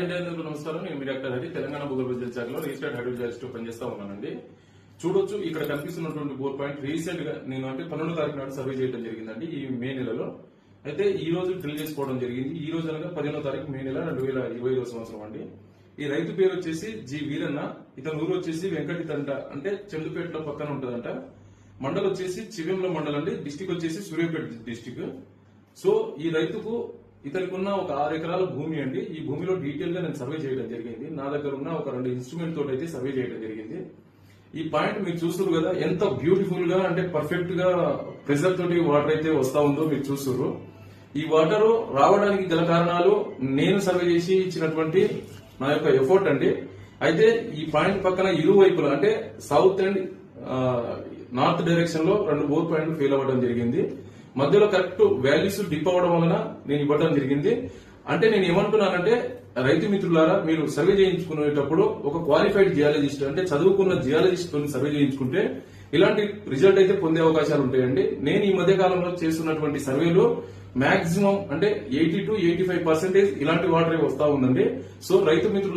అందరికీ నమస్కారం. నేను మీ డాక్టర్ హరి తెలంగాణ భూగర్భ జల శాఖలో రిజిస్టర్డ్ హైడ్రోలజిస్ట్ పనిచేస్తా ఉన్నానండి. చూడొచ్చు ఇక్కడ కనిపిస్తున్నటువంటి బోర్ పాయింట్ రీసెంట్గా నేను అంటే పన్నెండో తారీఖు నాడు సర్వే చేయడం జరిగిందండి ఈ మే నెలలో. అయితే ఈ రోజు డ్రిల్ చేసుకోవడం జరిగింది. ఈ రోజు అనగా పదిహేనో తారీఖు మే నెల రెండు వేల ఇరవై ఐదో సంవత్సరం అండి. ఈ రైతు పేరు వచ్చేసి జి వీరన్న ఇతని ఊరు వచ్చేసి వెంకటి తంట అంటే చెందుపేటలో పక్కన ఉంటదంట. మండలం వచ్చేసి చివెంల మండలం అండి. డిస్టిక్ వచ్చేసి సూర్యాపేట డిస్టిక్ సో ఈ రైతుకు ఇతనికి ఉన్న ఒక ఆరు ఎకరాల భూమి అండి. ఈ భూమిలో డీటెయిల్గా నేను సర్వే చేయడం జరిగింది. నా దగ్గర ఉన్న ఒక రెండు ఇన్స్ట్రుమెంట్ తోటి అయితే సర్వే చేయడం జరిగింది. ఈ పాయింట్ మీరు చూస్తారు కదా ఎంత బ్యూటిఫుల్గా అంటే పర్ఫెక్ట్గా ప్రెజర్ తోటి వాటర్ అయితే వస్తా ఉందో మీరు చూస్తున్నారు ఈ వాటర్ రావడానికి గల కారణాలు నేను సర్వే చేసి ఇచ్చినటువంటి నా యొక్క ఎఫోర్ట్ అండి. అయితే ఈ పాయింట్ పక్కన ఇరువైపులా అంటే సౌత్ అండ్ నార్త్ డైరెక్షన్లో రెండు బోర్ పాయింట్లు ఫెయిల్ అవ్వడం జరిగింది. మధ్యలో కరెక్ట్ వాల్యూస్ డిప్ అవ్వడం వలన నేను ఇవ్వడం జరిగింది. అంటే నేను ఏమంటున్నానంటే రైతు మిత్రులారా మీరు సర్వే చేయించుకునేటప్పుడు ఒక క్వాలిఫైడ్ జియాలజిస్ట్ అంటే చదువుకున్న జియాలజిస్ట్తో సర్వే చేయించుకుంటే ఇలాంటి రిజల్ట్ అయితే పొందే అవకాశాలు ఉంటాయండి. నేను ఈ మధ్య కాలంలో చేస్తున్నటువంటి సర్వేలో మాక్సిమం అంటే eighty to eighty five percentage ఇలాంటి వాటరే వస్తా ఉందండి. సో రైతు మిత్రుల